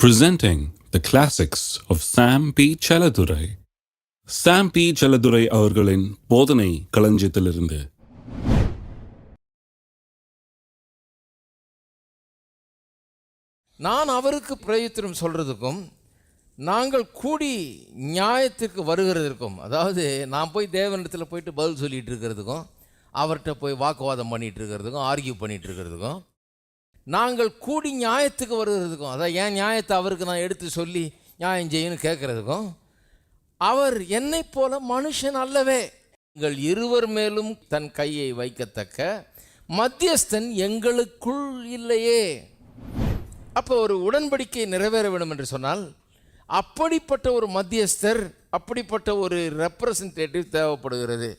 presenting the classics of Sam P. Chaladurai. Sam P. Chaladurai அவர்களின் போதனை களஞ்சியத்திலிருந்து நான் அவருக்கு பிரயுத்திரம் சொல்கிறதுக்கும் நாங்கள் கூடி நியாயத்திற்கு வருகிறதற்கும் அதாவது நான் போய் தேவனிடத்தில் போயிட்டு பதில் சொல்லிகிட்டு இருக்கிறதுக்கும் அவர்கிட்ட போய் வாக்குவாதம் பண்ணிகிட்டு இருக்கிறதுக்கும் ஆர்கியூ பண்ணிகிட்டு இருக்கிறதுக்கும் நாங்கள் கூடி நியாயத்துக்கு வருகிறதுக்கும் அதான் ஏன் நியாயத்தை அவருக்கு நான் எடுத்து சொல்லி நியாயம் செய்யணும்னு கேட்குறதுக்கும் அவர் என்னை போல மனுஷன் அல்லவே. எங்கள் இருவர் மேலும் தன் கையை வைக்கத்தக்க மத்தியஸ்தன் எங்களுக்குள் இல்லையே. அப்போ ஒரு உடன்படிக்கை நிறைவேற வேண்டும் என்று சொன்னால் அப்படிப்பட்ட ஒரு மத்தியஸ்தர் அப்படிப்பட்ட ஒரு ரெப்ரசன்டேட்டிவ் தேவைப்படுகிறது.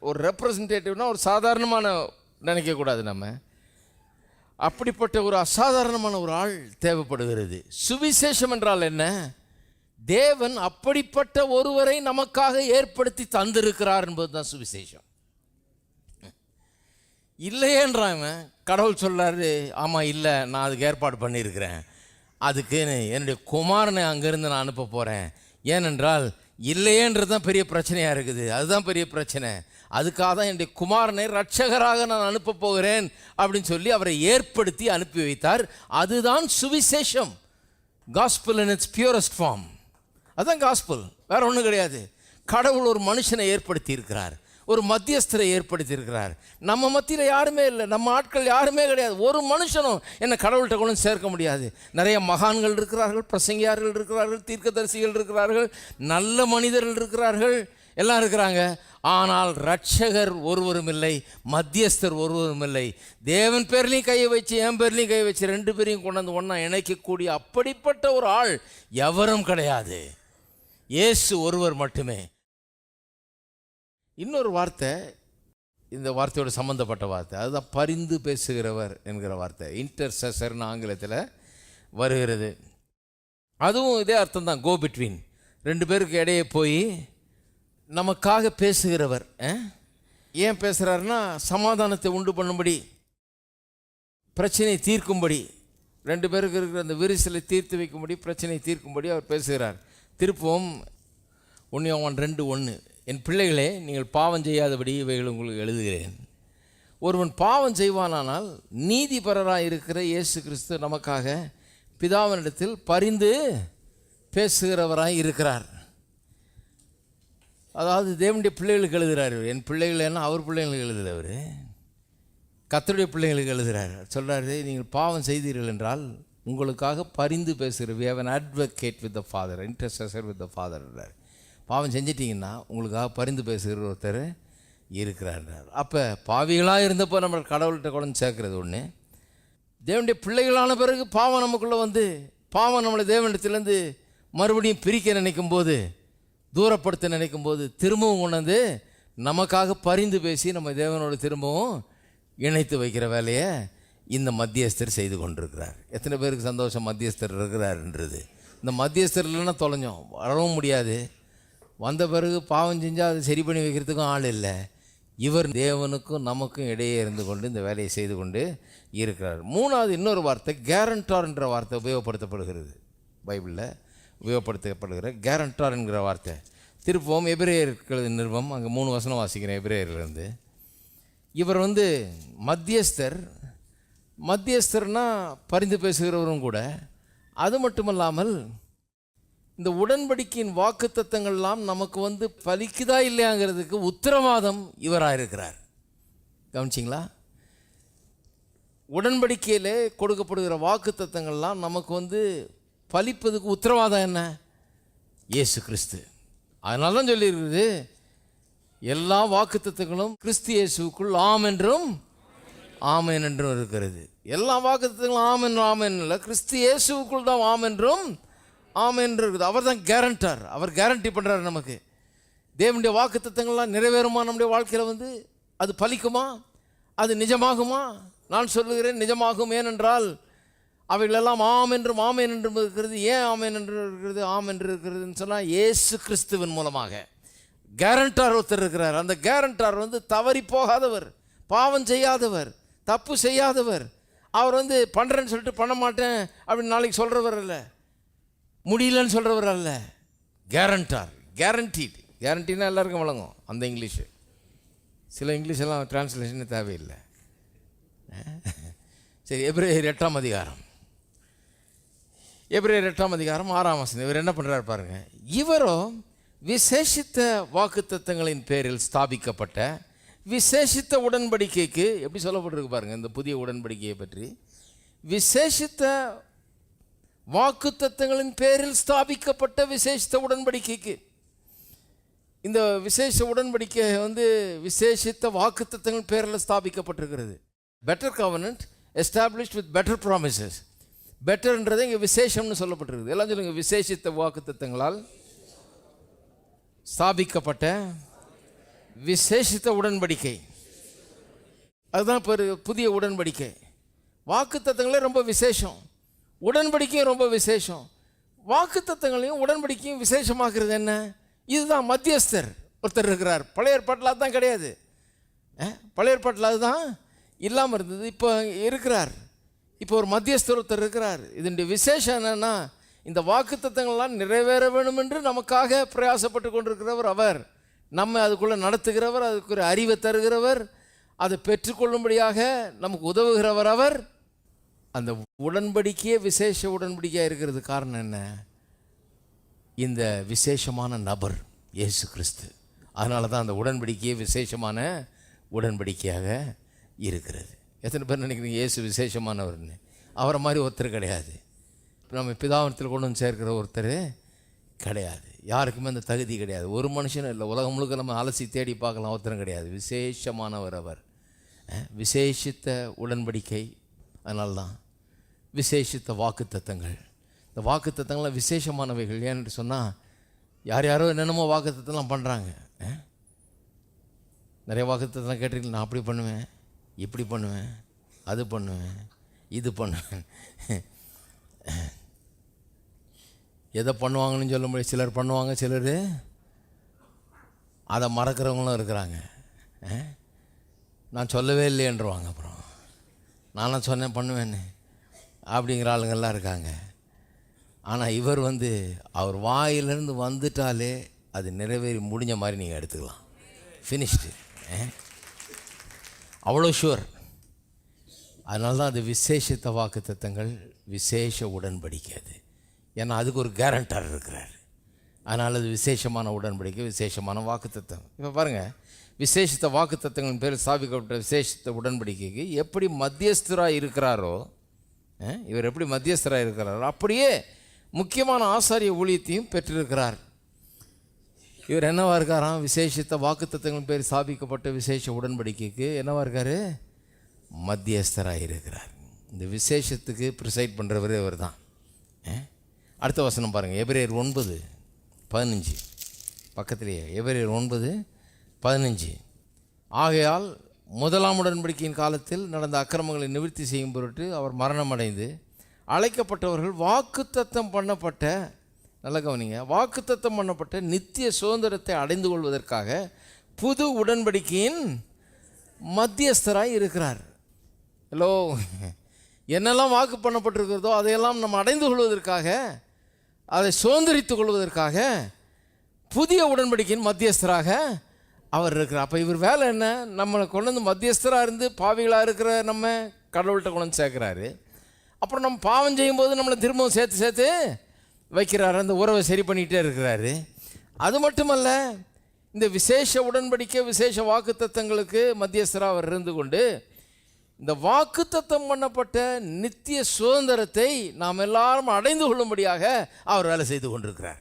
ஒரு ரெப்ரசன்டேட்டிவ்னால் ஒரு சாதாரணமான நினைக்கக்கூடாது நம்ம. அப்படிப்பட்ட ஒரு அசாதாரணமான ஒரு ஆள் தேவைப்படுகிறது. சுவிசேஷம் என்றால் என்ன? தேவன் அப்படிப்பட்ட ஒருவரை நமக்காக ஏற்படுத்தி தந்திருக்கிறார் என்பதுதான் சுவிசேஷம். இல்லையேன்றாங்க கடவுள் சொல்கிறாரு ஆமாம் இல்லை நான் அதுக்கு ஏற்பாடு பண்ணியிருக்கிறேன். அதுக்கு என்னுடைய குமாரனை அங்கேருந்து நான் அனுப்ப போகிறேன் ஏனென்றால் இல்லையேன்றது தான் பெரிய பிரச்சனையாக இருக்குது. அதுதான் பெரிய பிரச்சனை. அதுக்காக தான் என்னுடைய குமாரனை ரட்சகராக நான் அனுப்ப போகிறேன் அப்படின்னு சொல்லி அவரை ஏற்படுத்தி அனுப்பி வைத்தார். அதுதான் சுவிசேஷம். Gospel in its purest form அதுதான் காஸ்பிள் வேற ஒன்றும் கிடையாது. கடவுள் ஒரு மனுஷனை ஏற்படுத்தி இருக்கிறார் ஒரு மத்தியஸ்தரை ஏற்படுத்தி இருக்கிறார் நம்ம மத்தியில் யாருமே இல்லை. நம்ம ஆட்கள் யாருமே கிடையாது. ஒரு மனுஷனும் என்ன கடவுள்கிட்ட கூட சேர்க்க முடியாது. நிறைய மகான்கள் இருக்கிறார்கள் பிரசங்கியார்கள் இருக்கிறார்கள் தீர்க்கதரிசிகள் இருக்கிறார்கள் நல்ல மனிதர்கள் இருக்கிறார்கள். எல்லாம் இருக்கிறாங்க. ஆனால் ரட்சகர் ஒருவரும் இல்லை மத்தியஸ்தர் ஒருவரும் இல்லை. தேவன் பேர்லையும் கையை வச்சு என் பேர்லையும் கையை வச்சு ரெண்டு பேரையும் கொண்டாந்து ஒன்றா இணைக்கக்கூடிய அப்படிப்பட்ட ஒரு ஆள் எவரும் கிடையாது. இயேசு ஒருவர் மட்டுமே. இன்னொரு வார்த்தை இந்த வார்த்தையோட சம்மந்தப்பட்ட வார்த்தை. அதுதான் பரிந்து பேசுகிறவர் என்கிற வார்த்தை. இன்டர்செசர்னு ஆங்கிலத்தில் வருகிறது. அதுவும் இதே அர்த்தம் தான் கோ பிட்வீன் ரெண்டு பேருக்கு இடையே போய் நமக்காக பேசுகிறவர் ஏன் பேசுகிறாருன்னா சமாதானத்தை உண்டு பண்ணும்படி பிரச்சனையை தீர்க்கும்படி ரெண்டு பேருக்கு இருக்கிற அந்த விரிசலை தீர்த்து வைக்கும்படி பிரச்சனையை தீர்க்கும்படி அவர் பேசுகிறார். திருப்பவும் ஒன்று ரெண்டு ஒன்று என் பிள்ளைகளே நீங்கள் பாவம் செய்யாதபடி இவைகள் உங்களுக்கு எழுதுகிறேன். ஒருவன் பாவம் செய்வானானால் நீதிபரராக இருக்கிற இயேசு கிறிஸ்து நமக்காக பிதாவினிடத்தில் பரிந்து பேசுகிறவராய் இருக்கிறார். அதாவது தேவனுடைய பிள்ளைகளுக்கு எழுதுகிறார் இவர். என் பிள்ளைகளேன்னா அவர் பிள்ளைங்களுக்கு பிள்ளைகளுக்கு எழுதுகிறவர் கத்தருடைய பிள்ளைகளுக்கு எழுதுகிறார் சொல்கிறாரு நீங்கள் பாவம் செய்தீர்கள் என்றால் உங்களுக்காக பரிந்து பேசுகிற we have an advocate with the father intercessor with the ஃபாதர்ன்றார் பாவம் செஞ்சிட்டிங்கன்னா உங்களுக்காக பரிந்து பேசுகிற ஒருத்தர் இருக்கிறார் அப்போ பாவிகளாக இருந்தப்போ நம்ம கடவுள்கிட்ட கொண்டு சேர்க்குறது ஒன்று தேவனுடைய பிள்ளைகளான பிறகு பாவம் நமக்குள்ளே வந்து பாவம் நம்மளை தேவனிடத்துலேருந்து மறுபடியும் பிரிக்க நினைக்கும் போது தூரப்படுத்த நினைக்கும் போது திரும்பவும் உணர்ந்து நமக்காக பரிந்து பேசி நம்ம தேவனோட திரும்பவும் இணைத்து வைக்கிற வேலையை இந்த மத்தியஸ்தர் செய்து கொண்டிருக்கிறார். எத்தனை பேருக்கு சந்தோஷம் மத்தியஸ்தர் இருக்கிறாருன்றது. இந்த மத்தியஸ்தர் இல்லைன்னா தொலைஞ்சோம். வரவும் முடியாது. வந்த பிறகு பாவம் செஞ்சால் அதை சரி பண்ணி வைக்கிறதுக்கும் ஆள் இல்லை. இவர் தேவனுக்கும் நமக்கும் இடையே இருந்து கொண்டு இந்த வேலையை செய்து கொண்டு இருக்கிறார். மூணாவது இன்னொரு வார்த்தை கேரண்டார் என்ற வார்த்தை உபயோகப்படுத்தப்படுகிறது பைபிளில். உபயோகப்படுத்தப்படுகிற கேரண்டார் என்கிற வார்த்தை. திருப்பவும் எபிரேயர்கள் நிறுவம் அங்கே மூணு வசனம் வாசிக்கிறேன் எபிரேயர்லேருந்து. இவர் வந்து மத்தியஸ்தர். மத்தியஸ்தர்னால் பரிந்து பேசுகிறவரும் கூட. அது மட்டுமல்லாமல் இந்த உடன்படிக்கையின் வாக்குத்தத்தங்கள்லாம் நமக்கு வந்து பலிக்குதா இல்லையாங்கிறதுக்கு உத்தரவாதம் இவராக இருக்கிறார் கவனிச்சிங்களா? உடன்படிக்கையில் கொடுக்கப்படுகிற வாக்குத்தத்தங்கள்லாம் நமக்கு வந்து பலிப்பதுக்கு உத்தரவாதம் என்ன? இயேசு கிறிஸ்து. அதனால தான் சொல்லியிருக்குது எல்லா வாக்குத்தத்துகளும் கிறிஸ்து இயேசுக்குள் ஆம் என்றும் ஆமென் என்றும் இருக்கிறது. எல்லா வாக்குத்தத்துகளும் ஆம் என்றும் ஆமென் இல்லை. கிறிஸ்து இயேசுக்குள் தான் ஆம் என்றும் ஆம் என்று இருக்குது. அவர் தான் கேரண்டர் அவர் கேரண்டி பண்ணுறாரு நமக்கு. தேவனுடைய வாக்குத்தத்தங்கள்லாம் நிறைவேறுமா நம்முடைய வாழ்க்கையில் வந்து? அது பலிக்குமா அது நிஜமாகுமா? நான் சொல்லுகிறேன் நிஜமாகும் ஏனென்றால் அவைகளெல்லாம் ஆம் என்றும் ஆமேன் என்றும் இருக்கிறது. ஏன் ஆமேன் என்று இருக்கிறது? ஆம் என்று இருக்கிறதுன்னு சொன்னால் ஏசு கிறிஸ்துவின் மூலமாக. கேரண்டார் ஒருத்தர் இருக்கிறார். அந்த கேரண்டார் வந்து தவறி போகாதவர் பாவம் செய்யாதவர் தப்பு செய்யாதவர். அவர் வந்து பண்ணுறேன்னு சொல்லிட்டு பண்ண மாட்டேன் அப்படின்னு நாளைக்கு சொல்கிறவர் இல்லை முடியலன்னு சொல்கிறவர் அல்ல. கேரண்டார் கேரண்டீடு கேரண்டினா எல்லாருக்கும் வழங்கும் அந்த இங்கிலீஷு. சில இங்கிலீஷெல்லாம் டிரான்ஸ்லேஷனே தேவையில்லை. சரி எப்ரேயர் எட்டாம் அதிகாரம். எப்ரேயர் எட்டாம் அதிகாரம் ஆறாம் வசனம். இவர் என்ன பண்ணுறாரு பாருங்க. இவரோ விசேஷித்த வாக்குத்தத்தங்களின் பேரில் ஸ்தாபிக்கப்பட்ட விசேஷித்த உடன்படிக்கைக்கு எப்படி சொல்லப்பட்டிருக்கு பாருங்கள் இந்த புதிய உடன்படிக்கையை பற்றி. விசேஷித்த வாக்குத்தத்தங்களின் பேரில் ஸ்தாபிக்கப்பட்ட விசேஷித்த உடன்படிக்கைக்கு. இந்த விசேஷ உடன்படிக்கை வந்து விசேஷித்த வாக்குத்தத்தங்கள் பேரில் ஸ்தாபிக்கப்பட்டிருக்கிறது. Better covenant established with better promises பெட்டர்ன்றது இங்கே விசேஷம்னு சொல்லப்பட்டிருக்குது. எல்லாம் சொல்லுங்க விசேஷித்த வாக்குத்தத்தங்களால் ஸ்தாபிக்கப்பட்ட விசேஷித்த உடன்படிக்கை. அதுதான் இப்போ ஒரு புதிய உடன்படிக்கை. வாக்குத்தத்தங்களே ரொம்ப விசேஷம். உடன்படிக்கையும் ரொம்ப விசேஷம். வாக்குத்தத்தங்களையும் உடன்படிக்கையும் விசேஷமாக்குறது என்ன? இதுதான் மத்தியஸ்தர். ஒருத்தர் இருக்கிறார். பழைய ஏற்பாட்டில் அதுதான் கிடையாது. பழைய ஏற்பாட்டில் அதுதான் இல்லாமல் இருந்தது. இப்போ இருக்கிறார். இப்போ ஒரு மத்தியஸ்தர் ஒருத்தர் இருக்கிறார். இதனுடைய விசேஷம் என்னென்னா இந்த வாக்குத்தத்தங்கள்லாம் நிறைவேற வேண்டும் என்று நமக்காக பிரயாசப்பட்டு கொண்டிருக்கிறவர் அவர். நம்ம அதுக்குள்ளே நடத்துகிறவர் அதுக்கு ஒரு அறிவை தருகிறவர் அதை பெற்றுக்கொள்ளும்படியாக நமக்கு உதவுகிறவர் அவர். அந்த உடன்படிக்கையே விசேஷ உடன்படிக்கையாக இருக்கிறது காரணம் என்ன? இந்த விசேஷமான நபர் இயேசு கிறிஸ்து. அதனால தான் அந்த உடன்படிக்கையே விசேஷமான உடன்படிக்கையாக இருக்கிறது. எத்தனை பேர் நினைக்கிறீங்க? இயேசு விசேஷமானவர்னு. அவரை மாதிரி ஒருத்தர் கிடையாது. இப்போ நம்ம பிதாவனத்தில் கொண்டு வந்து சேர்க்கிற ஒருத்தர் கிடையாது. யாருக்குமே அந்த தகுதி கிடையாது. ஒரு மனுஷனும் இல்லை. உலகம் முழுக்க நம்ம அலசி தேடி பார்க்கலாம். ஒருத்தரும் கிடையாது. விசேஷமானவர் அவர். விசேஷித்த உடன்படிக்கை. அதனால்தான் விசேஷித்த வாக்குத்தத்தங்கள். இந்த வாக்குத்தத்தங்கள்லாம் விசேஷமானவைகள். ஏன்னு சொன்னால் யார் யாரோ என்னென்னமோ வாக்குத்தத்தெல்லாம் பண்ணுறாங்க நிறைய வாக்குத்தத்தெல்லாம் கேட்டிருக்கீங்க நான் அப்படி பண்ணுவேன். இப்படி பண்ணுவேன் அது பண்ணுவேன் இது பண்ணுவேன். எதை பண்ணுவாங்கன்னு சொல்ல முடியும் சிலர் பண்ணுவாங்க சிலர் அதை மறக்கிறவங்களும் இருக்கிறாங்க. நான் சொல்லவே இல்லைன்றவாங்க அப்புறம். நானும் சொன்னேன் பண்ணுவேன்னு. அப்படிங்கிற ஆளுங்கள்லாம் இருக்காங்க. ஆனால் இவர் வந்து அவர் வாயிலிருந்து வந்துட்டாலே அது நிறைவேறி முடிஞ்ச மாதிரி நீங்கள் எடுத்துக்கலாம். ஃபினிஷ்டு அவ்வளோ ஷுவர் அதனால தான் அது விசேஷத்த வாக்கு தத்தங்கள் விசேஷ உடன்படிக்கை அது ஏன்னா அதுக்கு ஒரு கேரண்டர் இருக்கிறார். அதனால் அது விசேஷமான உடன்படிக்கை விசேஷமான வாக்குத்தத்தம் இப்போ பாருங்கள் விசேஷத்த வாக்கு தத்தங்களின் பேர் ஸ்தாபிக்கப்பட்ட விசேஷத்த உடன்படிக்கைக்கு எப்படி மத்தியஸ்தராக இருக்கிறாரோ இவர் எப்படி மத்தியஸ்தராக இருக்கிறாரோ அப்படியே முக்கியமான ஆசாரிய ஊழியத்தையும் பெற்றிருக்கிறார். இவர் என்னவா இருக்காராம் விசேஷித்த வாக்குத்தத்தங்கள் பேர் ஸ்தாபிக்கப்பட்ட விசேஷ உடன்படிக்கைக்கு என்னவா இருக்கார்? மத்தியஸ்தராக இருக்கிறார். இந்த விசேஷத்துக்கு ப்ரிசைட் பண்ணுறவரே இவர் தான் அடுத்த வசனம் பாருங்கள் எபிரேர் ஒன்பது பதினஞ்சு. பக்கத்திலேயே எபிரேர் ஒன்பது பதினஞ்சு. ஆகையால் முதலாம் உடன்படிக்கையின் காலத்தில் நடந்த அக்கிரமங்களை நிவர்த்தி செய்யும் பொருட்டு அவர் மரணமடைந்து அழைக்கப்பட்டவர்கள் வாக்குத்தத்தம் பண்ணப்பட்ட நல்ல கவனிங்க. வாக்குத்தத்தம் பண்ணப்பட்ட நித்திய சுதந்திரத்தை அடைந்து கொள்வதற்காக புது உடன்படிக்கையின் மத்தியஸ்தராக இருக்கிறார். ஹலோ என்னெல்லாம் வாக்கு பண்ணப்பட்டிருக்கிறதோ அதையெல்லாம் நம்ம அடைந்து கொள்வதற்காக அதை சுதந்திரித்து கொள்வதற்காக புதிய உடன்படிக்கையின் மத்தியஸ்தராக அவர் இருக்கிறார். அப்போ இவர் வேலை என்ன? நம்மளை கொண்டு வந்து மத்தியஸ்தராக இருந்து பாவிகளாக இருக்கிற நம்ம கடவுள்கிட்ட கொண்டு வந்து சேர்க்குறாரு. அப்புறம் நம்ம பாவம் செய்யும்போது நம்மளை திரும்பவும் சேர்த்து சேர்த்து வைக்கிறாரு அந்த உறவை சரி பண்ணிகிட்டே இருக்கிறாரு. அது மட்டுமல்ல இந்த விசேஷ உடன்படிக்கை விசேஷ வாக்குத்தத்தங்களுக்கு மத்தியஸ்தராக அவர் இருந்து கொண்டு இந்த வாக்குத்தத்தம் பண்ணப்பட்ட நித்திய சுதந்திரத்தை நாம் எல்லாரும் அடைந்து கொள்ளும்படியாக அவர் வேலை செய்து கொண்டிருக்கிறார்.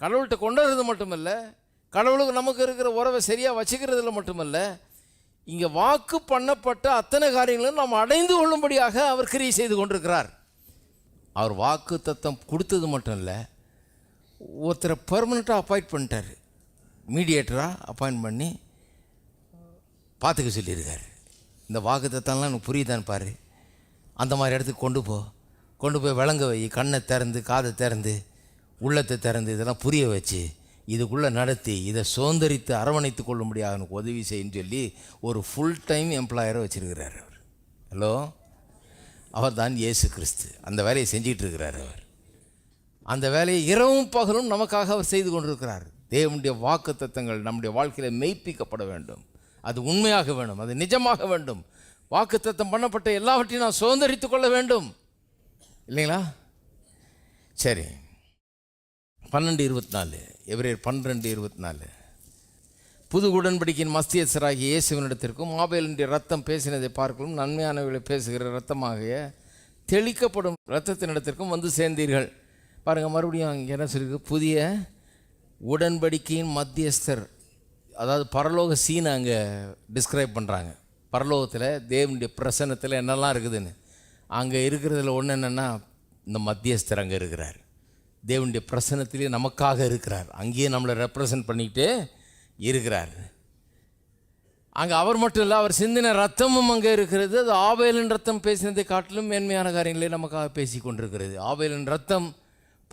கடவுள்கிட்ட கொண்டாடுறது மட்டுமல்ல கடவுளுக்கு நமக்கு இருக்கிற உறவை சரியாக வச்சுக்கிறதுல மட்டுமல்ல இங்கே வாக்கு பண்ணப்பட்ட அத்தனை காரியங்களும் நாம் அடைந்து கொள்ளும்படியாக அவர் கிரியை செய்து கொண்டிருக்கிறார். அவர் வாக்கு தத்தம் கொடுத்தது மட்டும் இல்லை ஒருத்தரை பர்மனெண்ட்டாக அப்பாயிண்ட் பண்ணிட்டார். மீடியேட்டராக அப்பாயிண்ட் பண்ணி பார்த்துக்க சொல்லியிருக்காரு. இந்த வாக்கு தத்தம்லாம் எனக்கு புரியுதான்னு பாரு. அந்த மாதிரி இடத்துக்கு கொண்டு போ. கொண்டு போய் விளங்க வை. கண்ணை திறந்து காதை திறந்து உள்ளத்தை திறந்து இதெல்லாம் புரிய வச்சு இதுக்குள்ளே நடத்தி இதை சுதந்திரித்து அரவணைத்து கொள்ளும்படியாக எனக்கு உதவி செய்யுன்னு சொல்லி ஒரு ஃபுல் டைம் எம்ப்ளாயரை வச்சுருக்கிறார் அவர். ஹலோ அவர் தான் இயேசு கிறிஸ்து. அந்த வேலையை செஞ்சிட்டு இருக்கிறார் அவர். அந்த வேலையை இரவும் பகலும் நமக்காக அவர் செய்து கொண்டிருக்கிறார். தேவனுடைய வாக்கு தத்தங்கள் நம்முடைய வாழ்க்கையில் மெய்ப்பிக்கப்பட வேண்டும். அது உண்மையாக வேண்டும். அது நிஜமாக வேண்டும். வாக்கு தத்தம் பண்ணப்பட்ட எல்லாவற்றையும் நான் சுதந்திரித்து கொள்ள வேண்டும். இல்லைங்களா? சரி. பன்னெண்டு இருபத்தி நாலு. எவரேர் பன்னிரெண்டு இருபத்தி நாலு. புது உடன்படிக்கையின் மஸ்தியசராகிய இயேசுவனிடத்திற்கும் ஆபேலினுடைய ரத்தம் பேசினதை பார்க்கலும் நன்மையானவர்களை பேசுகிற ரத்தமாகிய தெளிக்கப்படும் இரத்தத்தினிடத்திற்கும் வந்து சேர்ந்தீர்கள். பாருங்கள் மறுபடியும் அங்கே என்ன சொல்லியிருக்கு? புதிய உடன்படிக்கையின் மத்தியஸ்தர் அதாவது பரலோக சீனை அங்கே டிஸ்கிரைப் பண்ணுறாங்க பரலோகத்தில் தேவனுடைய பிரசன்னத்தில் என்னெல்லாம் இருக்குதுன்னு. அங்கே இருக்கிறதுல ஒன்று என்னென்னா இந்த மத்தியஸ்தர் அங்கே இருக்கிறார். தேவனுடைய பிரசன்னத்திலே நமக்காக இருக்கிறார். அங்கேயே நம்மளை ரெப்ரசன்ட் பண்ணிக்கிட்டு இருக்கிறார் அங்கே அவர் மட்டும் இல்லை அவர் சிந்தின ரத்தமும் அங்கே இருக்கிறது. அது ஆவேலின் ரத்தம் பேசினதை காட்டிலும் மேன்மையான காரியங்களை நமக்காக பேசி கொண்டிருக்கிறது. ஆவேலின் ரத்தம்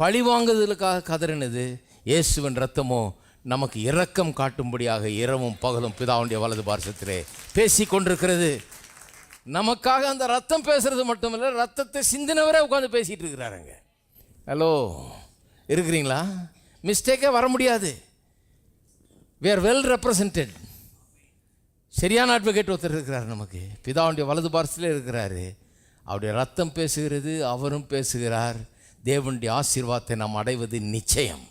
பழி வாங்குதலுக்காக கதறினது. இயேசுவின் ரத்தமோ நமக்கு இரக்கம் காட்டும்படியாக இரவும் பகலும் பிதாவுடைய வலது பார்சத்திலே பேசி கொண்டிருக்கிறது. நமக்காக அந்த ரத்தம் பேசுறது மட்டுமில்லை ரத்தத்தை சிந்தினவரே உட்காந்து பேசிகிட்டு இருக்கிறாருங்க ஹலோ இருக்கிறீங்களா? மிஸ்டேக்கே வர முடியாது. We வெல் ரெப்ரசன்டட் சரியான அட்வொகேட் ஒருத்தர் இருக்கிறார் நமக்கு. பிதாவுடைய வலது பார்சத்தில் இருக்கிறாரு. அவருடைய ரத்தம் பேசுகிறது அவரும் பேசுகிறார். தேவனுடைய ஆசீர்வாதத்தை நாம் அடைவது நிச்சயம்.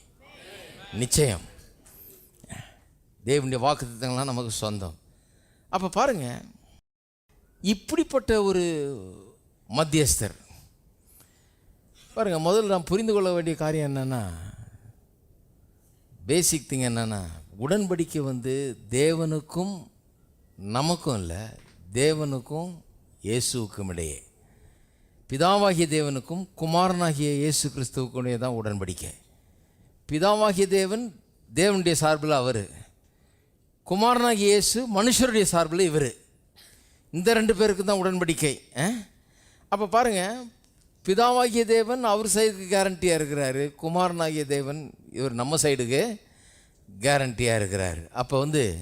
நிச்சயம். தேவனுடைய வாக்குத்தத்தங்கள்லாம் நமக்கு சொந்தம். அப்போ பாருங்க இப்படிப்பட்ட ஒரு மத்தியஸ்தர். பாருங்கள் முதல்ல நாம் புரிந்து கொள்ள வேண்டிய காரியம் என்னென்னா பேசிக் திங் என்னென்னா உடன்படிக்கை வந்து தேவனுக்கும் நமக்கும் இல்லை தேவனுக்கும் இயேசுவுக்கும் இடையே. பிதாவாகிய தேவனுக்கும் குமாரனாகிய இயேசு கிறிஸ்துவுக்குடைய தான் உடன்படிக்கை. பிதாவாகிய தேவன் தேவனுடைய சார்பில் அவர். குமாரனாகிய இயேசு மனுஷருடைய சார்பில் இவர். இந்த ரெண்டு பேருக்கு தான் உடன்படிக்கை அப்போ பாருங்கள் பிதாவாகிய தேவன் அவர் சைடுக்கு கேரண்டியாக இருக்கிறாரு குமாரனாகிய தேவன் இவர் நம்ம சைடுக்கு. கேரண்டியாக இருக்கிறார். அப்போ வந்து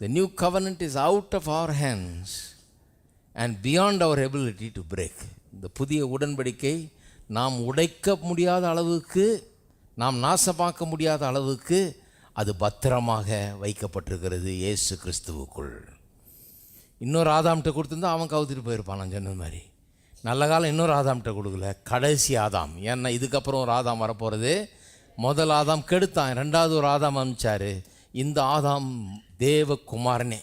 the new covenant is out of our hands and beyond our ability to break இந்த புதிய உடன்படிக்கை நாம் உடைக்க முடியாத அளவுக்கு நாம் நாசமாக்க முடியாத அளவுக்கு அது பத்திரமாக வைக்கப்பட்டிருக்கிறது இயேசு கிறிஸ்துவுக்குள். இன்னொரு ஆதாம்கிட்ட கொடுத்துருந்தா அவன் கவுத்துட்டு போயிருப்பான் நான் சொன்ன மாதிரி. நல்ல காலம் இன்னொரு ஆதாம்கிட்ட கொடுக்கல கடைசி ஆதாம். ஏன்னா இதுக்கப்புறம் ஒரு ஆதாம் வரப்போகிறது முதல் ஆதாம் கெடுத்தான். ரெண்டாவது ஒரு ஆதாம் அனுப்பிச்சாரு. இந்த ஆதாம் தேவகுமாரனே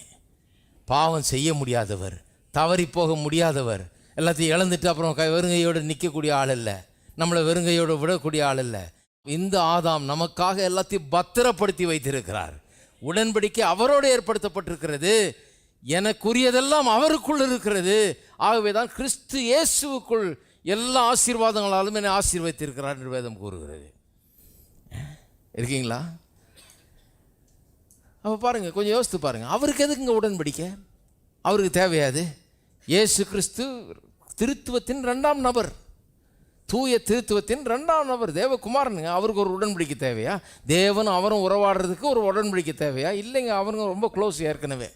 பாவம் செய்ய முடியாதவர் தவறி போக முடியாதவர். எல்லாத்தையும் இழந்துட்டு அப்புறம் கை வெறுங்கையோடு நிற்கக்கூடிய ஆள் இல்லை நம்மளை வெறுங்கையோடு விடக்கூடிய ஆள் இல்லை இந்த ஆதாம் நமக்காக எல்லாத்தையும் பத்திரப்படுத்தி வைத்திருக்கிறார். உடன்படிக்கை அவரோடு ஏற்படுத்தப்பட்டிருக்கிறது. எனக்குரியதெல்லாம் அவருக்குள் இருக்கிறது. ஆகவே தான் கிறிஸ்து இயேசுவுக்குள் எல்லா ஆசீர்வாதங்களாலும் என்னை ஆசீர்வதித்திருக்கிறார் என்று வேதம் கூறுகிறது. இருக்கீங்களா? அப்போ பாருங்கள் கொஞ்சம் யோசித்து பாருங்கள் அவருக்கு எதுக்குங்க உடன்படிக்க? அவருக்கு தேவையாது இயேசு கிறிஸ்து திருத்துவத்தின் ரெண்டாம் நபர். தூய திருத்துவத்தின் ரெண்டாம் நபர். தேவகுமாரனுங்க அவருக்கு ஒரு உடன்படிக்கை தேவையா? தேவனும் அவரும் உறவாடுறதுக்கு ஒரு உடன்படிக்கை தேவையா? இல்லைங்க அவருங்க ரொம்ப க்ளோஸ் ஏற்கனவே.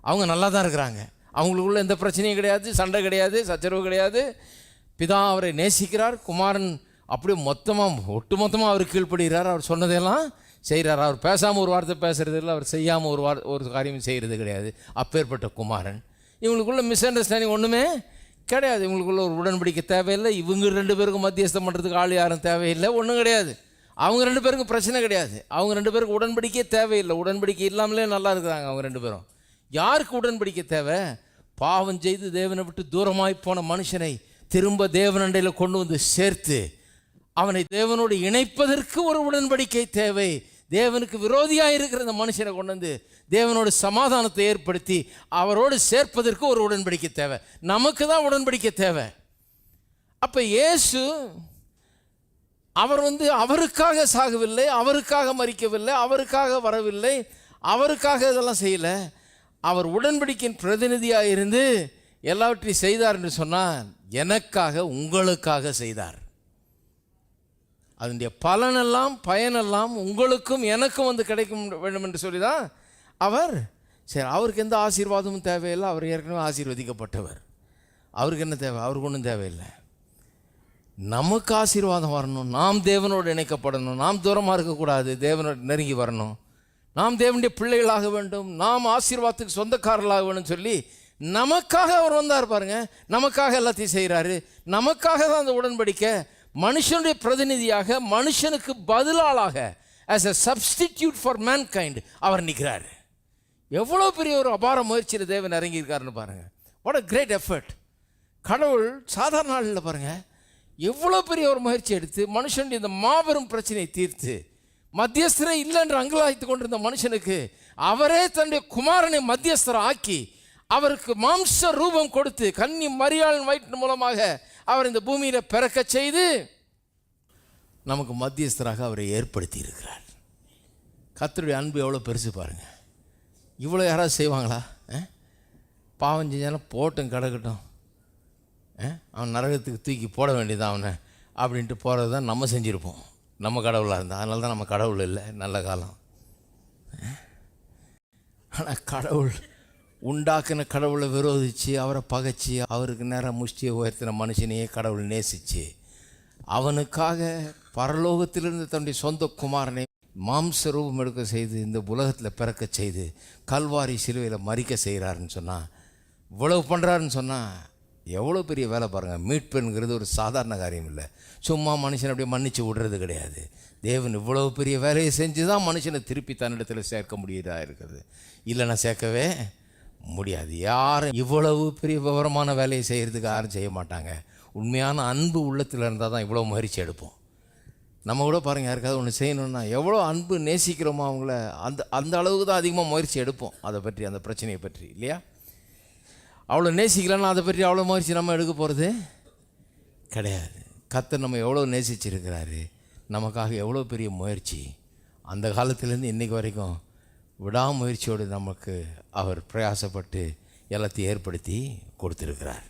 அவங்க நல்லா தான் இருக்கிறாங்க. அவங்களுக்குள்ள எந்த பிரச்சனையும் கிடையாது சண்டை கிடையாது சச்சரவு கிடையாது. பிதா அவரை நேசிக்கிறார். குமாரன் அப்படியே மொத்தமாக ஒட்டு மொத்தமாக அவர் கீழ்ப்படுகிறார். அவர் சொன்னதெல்லாம் செய்கிறார். அவர் பேசாமல் ஒரு வார்த்தை பேசுறது இல்லை அவர் செய்யாமல் ஒரு வார் ஒரு காரியம் செய்கிறது கிடையாது. அப்பேற்பட்ட குமாரன். இவங்களுக்குள்ள மிஸ் அண்டர்ஸ்டாண்டிங் ஒன்றுமே கிடையாது. இவங்களுக்குள்ள ஒரு உடன்படிக்கை தேவையில்லை. இவங்க ரெண்டு பேருக்கும் மத்தியஸ்தம் பண்ணுறதுக்கு ஆள் யாரும் தேவையில்லை. ஒன்றும் கிடையாது. அவங்க ரெண்டு பேருக்கும் பிரச்சனை கிடையாது. அவங்க ரெண்டு பேருக்கு உடன்படிக்கையே தேவையில்லை. உடன்படிக்கை இல்லாமலே நல்லா இருக்கிறாங்க அவங்க ரெண்டு பேரும். யாருக்கு உடன்படிக்கை தேவை? பாவம் செய்து தேவனை விட்டு தூரமாய் போன மனுஷனை திரும்ப தேவனண்டையில் கொண்டு வந்து சேர்த்து அவனை தேவனோடு இணைப்பதற்கு ஒரு உடன்படிக்கை தேவை. தேவனுக்கு விரோதியாக இருக்கிற அந்த மனுஷனை கொண்டு வந்து தேவனோட சமாதானத்தை ஏற்படுத்தி அவரோடு சேர்ப்பதற்கு ஒரு உடன்படிக்கை தேவை. நமக்கு தான் உடன்படிக்கை தேவை. அப்போ இயேசு அவர் வந்து அவருக்காக சாகவில்லை அவருக்காக மறிக்கவில்லை அவருக்காக வரவில்லை அவருக்காக இதெல்லாம் செய்யலை. அவர் உடன்படிக்கையின் பிரதிநிதியாக இருந்து எல்லாவற்றையும் செய்தார் என்று சொன்னால் எனக்காக உங்களுக்காக செய்தார். அதனுடைய பலனெல்லாம் பயனெல்லாம் உங்களுக்கும் எனக்கும் வந்து கிடைக்கும் வேண்டும் என்று சொல்லி தான் அவர் சரி அவருக்கு எந்த ஆசீர்வாதமும் தேவையில்லை அவர் ஏற்கனவே ஆசீர்வதிக்கப்பட்டவர். அவருக்கு என்ன தேவை? அவருக்கு ஒன்றும் தேவையில்லை. நமக்கு ஆசீர்வாதம் வரணும் நாம் தேவனோடு இணைக்கப்படணும் நாம் தூரமாக இருக்கக்கூடாது தேவனோடு நெருங்கி வரணும். நாம் தேவனுடைய பிள்ளைகளாக வேண்டும் நாம் ஆசீர்வாதத்துக்கு சொந்தக்காரர்களாக வேணும்னு சொல்லி நமக்காக அவர் வந்தார் பாருங்க நமக்காக எல்லாத்தையும் செய்கிறாரு நமக்காக தான் அந்த உடன்படிக்கை மனுஷனுடைய பிரதிநிதியாக மனுஷனுக்கு பதிலாளாக as a substitute for mankind அவர் நிற்கிறார். எவ்வளோ பெரிய ஒரு அபார முயற்சியில் தேவன் இறங்கியிருக்காருன்னு பாருங்கள் வாட் அ கிரேட் எஃபர்ட் கடவுள் சாதாரண நாளில் பாருங்கள் எவ்வளோ பெரிய ஒரு முயற்சி எடுத்து மனுஷனுடைய இந்த மாபெரும் பிரச்சனையை தீர்த்து மத்தியஸ்தரை இல்லைன்ற அங்கலாய்த்து கொண்டிருந்த மனுஷனுக்கு அவரே தன்னுடைய குமாரனை மத்தியஸ்தரை ஆக்கி அவருக்கு மாம்ச ரூபம் கொடுத்து கன்னி மரியாள் வயிற்று மூலமாக அவர் இந்த பூமியில் பிறக்கச் செய்து நமக்கு மத்தியஸ்தராக அவரை ஏற்படுத்தி இருக்கிறார் கத்தருடைய அன்பு எவ்வளோ பெருசு பாருங்கள் இவ்வளோ யாராவது செய்வாங்களா? ஆ? பாவம் செஞ்சாலும் போட்டும் கிடக்கட்டும். ஆ? அவன் நரகத்துக்கு தூக்கி போட வேண்டியதான் அவனை அப்படின்ட்டு போகிறது தான் நம்ம செஞ்சுருப்போம். நம்ம கடவுளாக இருந்தால் அதனால தான் நம்ம கடவுள் இல்லை. நல்ல காலம். ஆனால் கடவுள் உண்டாக்கின கடவுளை விரோதித்து அவரை பகைச்சி அவருக்கு நேரம் முஷ்டியை உயர்த்தின மனுஷனையே கடவுள் நேசிச்சு. அவனுக்காக பரலோகத்திலிருந்து தன்னுடைய சொந்த குமாரனை மாம்ச ரூபம் எடுக்க செய்து இந்த உலகத்தில் பிறக்க செய்து கல்வாரி சிலுவையில் மறிக்க செய்கிறாருன்னு சொன்னால் இவ்வளவு பண்ணுறாருன்னு சொன்னால் எவ்வளோ பெரிய வேலை பாருங்கள் மீட்புங்கிறது ஒரு சாதாரண காரியம் இல்லை. சும்மா மனுஷனை அப்படியே மன்னிச்சு விடுறது கிடையாது. தேவன் இவ்வளவு பெரிய வேலையை செஞ்சு தான் மனுஷனை திருப்பி தன்னிடத்தில் சேர்க்க முடியுதா இருக்கிறது. இல்லைன்னா சேர்க்கவே முடியாது. யாரும் இவ்வளவு பெரிய விவரமான வேலையை செய்கிறதுக்கு யாரும் செய்ய மாட்டாங்க. உண்மையான அன்பு உள்ளத்தில் இருந்தால் தான் இவ்வளோ முயற்சி எடுப்போம். நம்ம கூட பாருங்கள் யாருக்காவது ஒன்று செய்யணும்னா எவ்வளோ அன்பு நேசிக்கிறோமோ அவங்கள அந்த அந்த அளவுக்கு தான் அதிகமாக முயற்சி எடுப்போம். அதை பற்றி அந்த பிரச்சனையை பற்றி இல்லையா? அவ்வளோ நேசிக்கலன்னா அதை பற்றி அவ்வளோ முயற்சி நம்ம எடுக்க போகிறது கிடையாது. கத்தர் நம்ம எவ்வளோ நேசிச்சிருக்கிறாரு நமக்காக எவ்வளோ பெரிய முயற்சி. அந்த காலத்துலேருந்து இன்றைக்கு வரைக்கும் விடாமுயற்சியோடு நமக்கு அவர் பிரயாசப்பட்டு எல்லாத்தையும் ஏற்படுத்தி கொடுத்துருக்கிறார்.